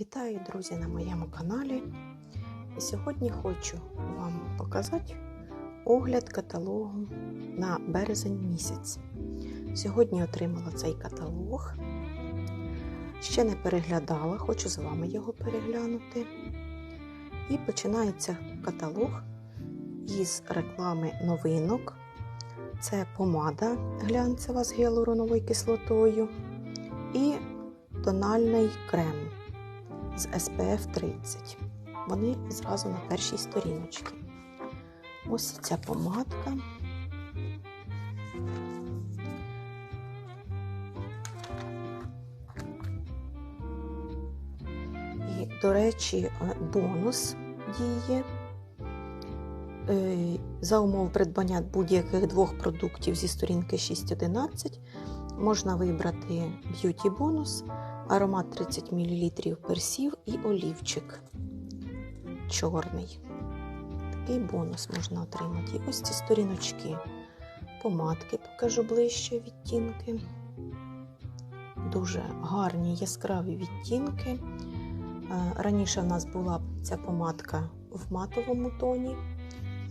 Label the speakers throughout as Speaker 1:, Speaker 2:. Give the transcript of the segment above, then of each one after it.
Speaker 1: Вітаю, друзі, на моєму каналі. І сьогодні хочу вам показати огляд каталогу на березень місяць. Сьогодні отримала цей каталог. Ще не переглядала, хочу з вами його переглянути. І починається каталог із реклами новинок. Це помада глянцева з гіалуроновою кислотою і тональний крем з SPF 30. Вони зразу на першій сторіночці. Ось ця помадка. І, до речі, бонус діє. Е, За умов придбання будь-яких двох продуктів зі сторінки 6.11 можна вибрати б'юті бонус аромат 30 мл персів і олівчик чорний. Такий бонус можна отримати. І ось ці сторіночки. Помадки покажу ближче відтінки. Дуже гарні яскраві відтінки. Раніше в нас була ця помадка в матовому тоні,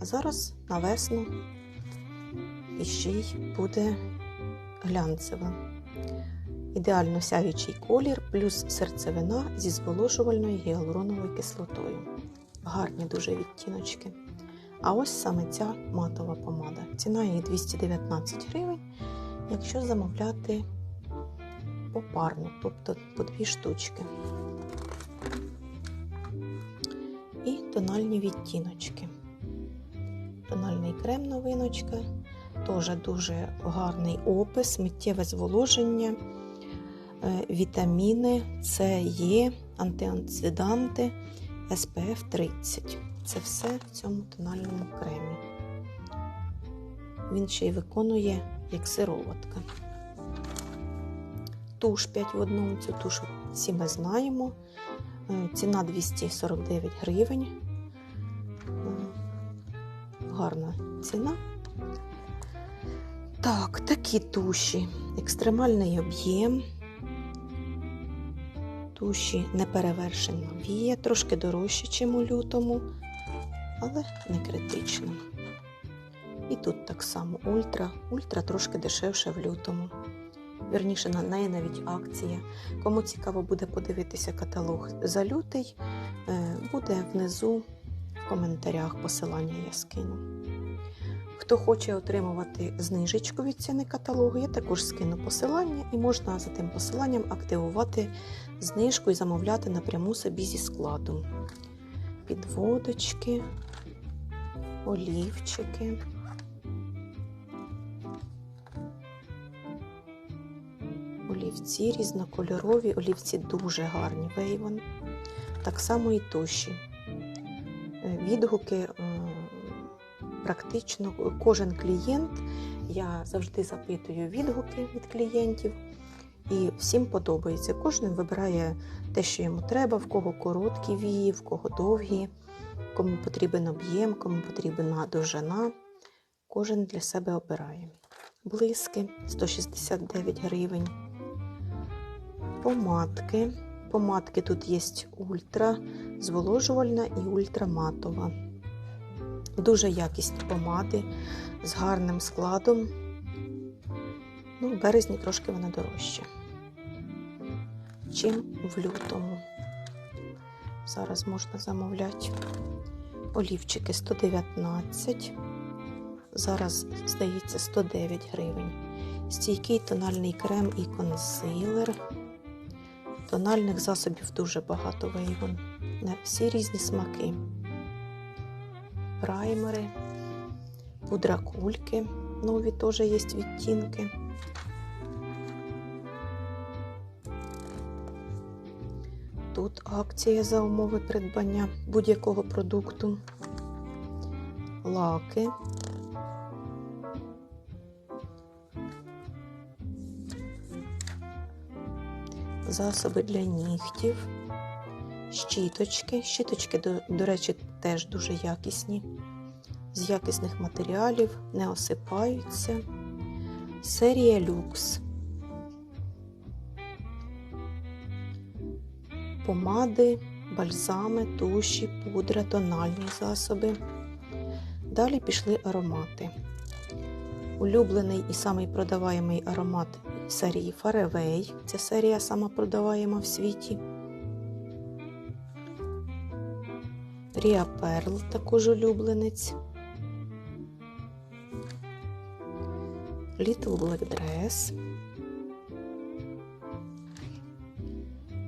Speaker 1: а зараз на весну іще й буде глянцева. Ідеально сяючий колір, плюс серцевина зі зволожувальною гіалуроновою кислотою. Гарні дуже відтіночки. А ось саме ця матова помада. Ціна її 219 гривень, якщо замовляти попарно, тобто по дві штучки. І тональні відтіночки. Тональний крем новиночка, теж дуже гарний опис, миттєве зволоження вітаміни, С, Є, антиоксиданти, SPF 30. Це все в цьому тональному кремі. Він ще й виконує як сироватка. Туш 5 в одному, цю туш всі ми знаємо. Ціна 249 гривень. Гарна ціна. Так, такі туші. Екстремальний об'єм туші неперевершена вія, трошки дорожче, ніж у лютому, але не критично. І тут так само ультра, ультра трошки дешевше в лютому. Вірніше, на неї навіть акція. Кому цікаво буде подивитися каталог за лютий, буде внизу в коментарях посилання я скину. Хто хоче отримувати знижечку від ціни каталогу, я також скину посилання і можна за тим посиланням активувати знижку і замовляти напряму собі зі складу. Підводочки, олівчики. Олівці різнокольорові, олівці дуже гарні вейвон. Так само і туші. Відгуки практично кожен клієнт. Я завжди запитую відгуки від клієнтів, і всім подобається. Кожен вибирає те, що йому треба, в кого короткі вії, в кого довгі, кому потрібен об'єм, кому потрібна довжина. Кожен для себе обирає. Блиски 169 гривень. Помадки. Помадки тут є ультра зволожувальна і ультраматова. Дуже якісні помади з гарним складом. Ну, в березні трошки вона дорожча, чим в лютому. Зараз можна замовляти олівчики 119. Зараз, здається, 109 гривень. Стійкий тональний крем і консилер. Тональних засобів дуже багато вейвон. На всі різні смаки праймери, пудра кульки, нові теж є відтінки. Тут акція за умови придбання будь-якого продукту, лаки. Засоби для нігтів щіточки. Щіточки, до, до речі, теж дуже якісні, з якісних матеріалів, не осипаються. Серія люкс. помади, бальзами, туші, пудра, тональні засоби. Далі пішли аромати. Улюблений і самий продаваємий аромат серії Фаревей. Ця серія сама продаваєма в світі. Ріа Перл також улюбленець. Little Black Dress.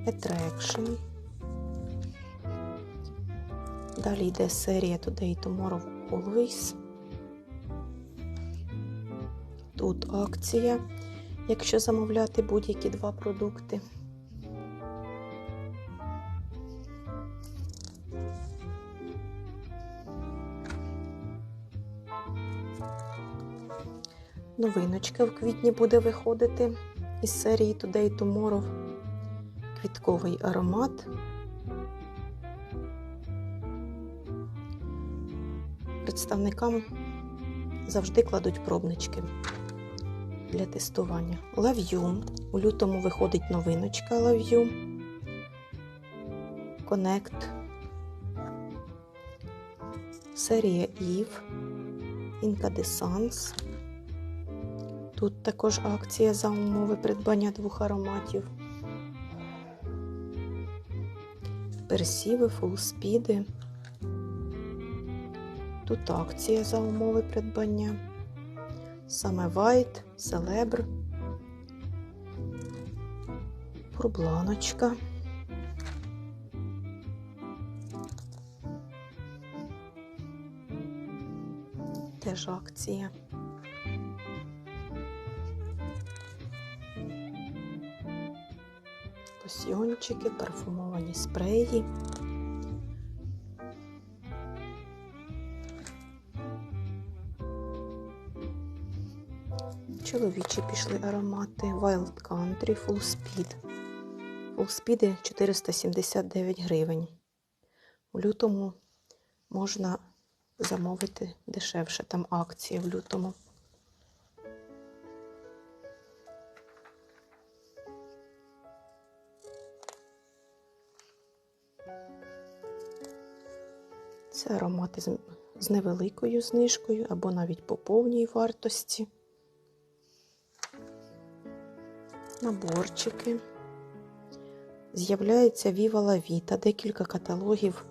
Speaker 1: Attraction. Далі йде серія Today Tomorrow Always. Тут акція, якщо замовляти будь-які два продукти. Новиночка в квітні буде виходити із серії Today Tomorrow. Квітковий аромат. Представникам завжди кладуть пробнички для тестування. Лав'ю. У лютому виходить новиночка Лав'ю. Connect. Серія Eve. Incandescence. Тут також акція за умови придбання двох ароматів. Персіви, фулспіди. Тут акція за умови придбання. Саме White, Celebr, Пурбланочка. Теж акція. Лосьйончики, парфумовані спреї. Чоловічі пішли аромати Wild Country Full Speed. Full Speed 479 гривень. У лютому можна замовити дешевше, там акція в лютому. Це аромати з, невеликою знижкою або навіть по повній вартості. Наборчики. З'являється Viva La Vita, декілька каталогів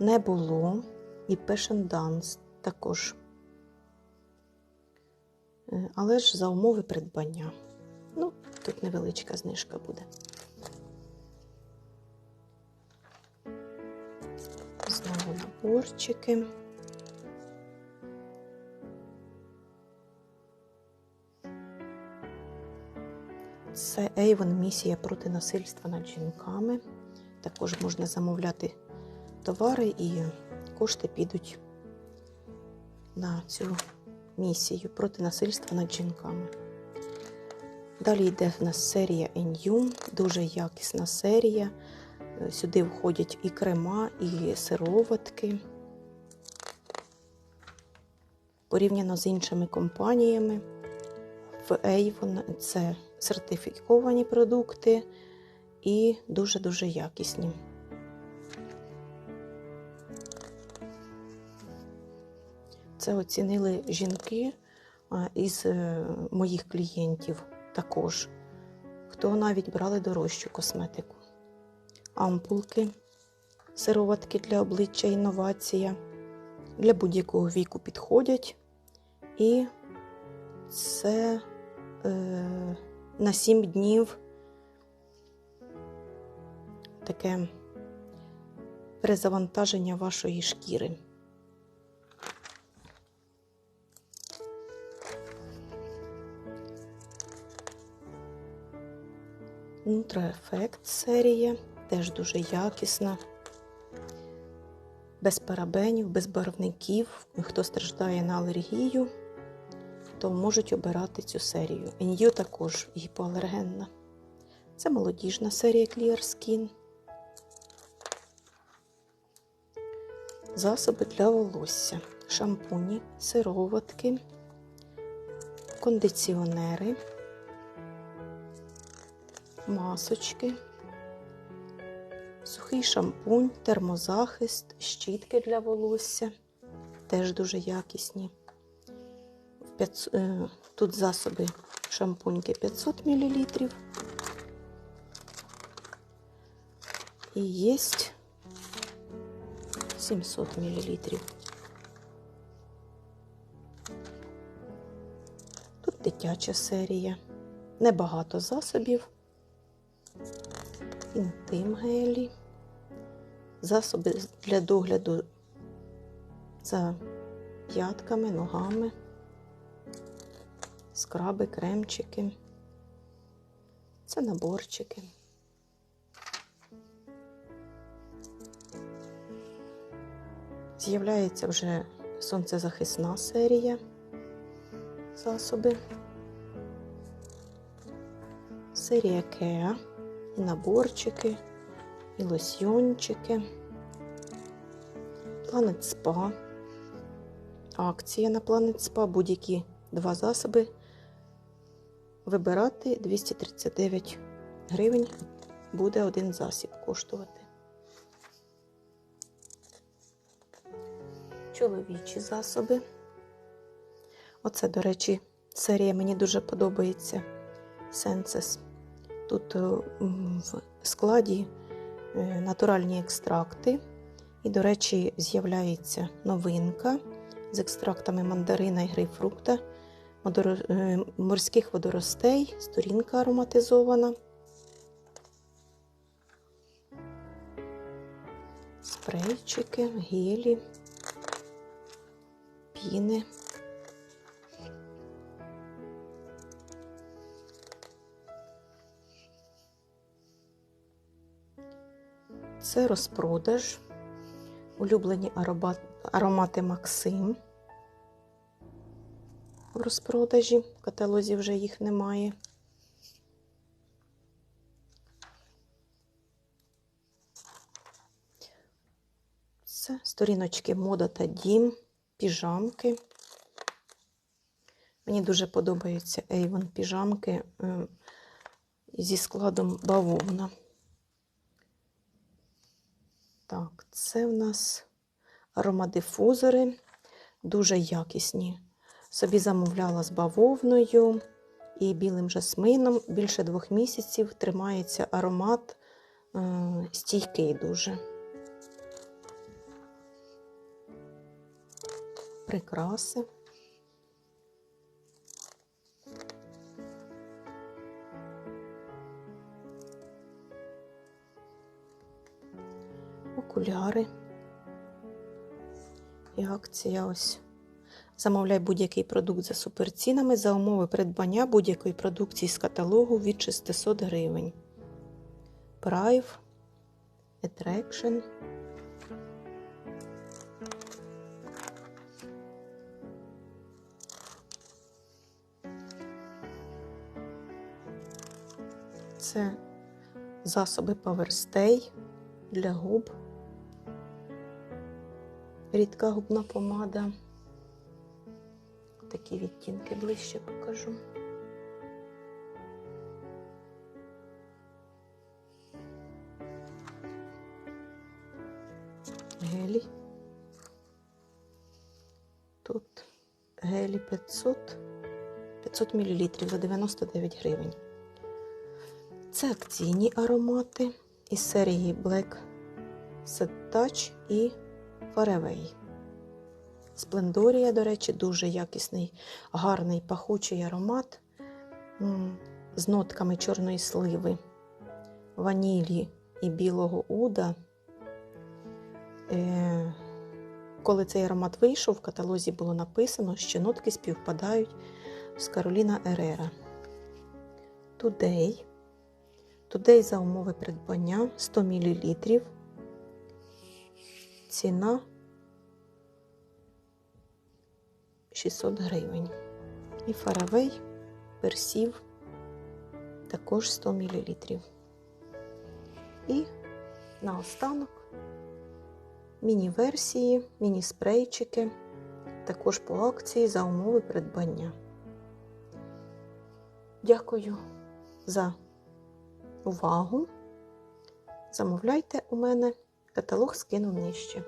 Speaker 1: не було. І Passion Dance також. Е, Але ж за умови придбання. Ну, тут невеличка знижка буде. Наборчики. Це Avon місія проти насильства над жінками. Також можна замовляти товари і кошти підуть на цю місію проти насильства над жінками. Далі йде в нас серія NU, дуже якісна серія. Сюди входять і крема, і сироватки. Порівняно з іншими компаніями. В Avon це сертифіковані продукти і дуже-дуже якісні. Це оцінили жінки із е, моїх клієнтів також, хто навіть брали дорожчу косметику. Ампулки, сироватки для обличчя інновація. Для будь-якого віку підходять. І це е, на 7 днів таке перезавантаження вашої шкіри. Нутроефект серія, теж дуже якісна, без парабенів, без барвників. Хто страждає на алергію, то можуть обирати цю серію. Ін'ю також гіпоалергенна. Це молодіжна серія Clear Skin. Засоби для волосся, шампуні, сироватки, кондиціонери, масочки, Сухий шампунь, термозахист, щітки для волосся. Теж дуже якісні. В 500, е, Тут засоби шампуньки 500 мл. І є 700 мл. Тут дитяча серія. Небагато засобів. Інтим гелі. Засоби для догляду за п'ятками, ногами, скраби, кремчики. Це наборчики. З'являється вже сонцезахисна серія засоби. Серія Кеа, і наборчики, і лосьйончики. Planet Spa. Акція на Planet Spa. Будь-які два засоби. Вибирати 239 гривень буде один засіб коштувати. Чоловічі засоби. Оце, до речі, серія мені дуже подобається. Сенсес. Тут е, в складі натуральні екстракти. І, до речі, з'являється новинка з екстрактами мандарина і грейпфрукта, е, морських водоростей, сторінка ароматизована. Спрейчики, гелі, піни. Це розпродаж, улюблені аромати Максим. В розпродажі, в каталозі вже їх немає. Це сторіночки мода та дім, піжамки. Мені дуже подобаються Avon піжамки е, зі складом бавовна. Так, це в нас аромадифузори, дуже якісні. Собі замовляла з бавовною і білим жасмином. Більше двох місяців тримається аромат е, стійкий дуже. Прикраси. Окуляри. І акція ось. Замовляй будь-який продукт за суперцінами за умови придбання будь-якої продукції з каталогу від 600 гривень. Prive, Attraction. Це засоби Powerstay для губ рідка губна помада. Такі відтінки ближче покажу. Гелі. Тут гелі 500 500 мл за 99 гривень. Це акційні аромати із серії Black Set Touch і Фаревей. Сплендорія, до речі, дуже якісний, гарний пахучий аромат з нотками чорної сливи, ванілі і білого уда. Е, коли цей аромат вийшов, в каталозі було написано, що нотки співпадають з Кароліна Ерера. Тудей. Тудей за умови придбання 100 мл ціна 600 гривень. І фаравей персів також 100 мл. І наостанок міні-версії, міні-спрейчики, також по акції за умови придбання. Дякую за увагу. Замовляйте у мене, каталог скину нижче.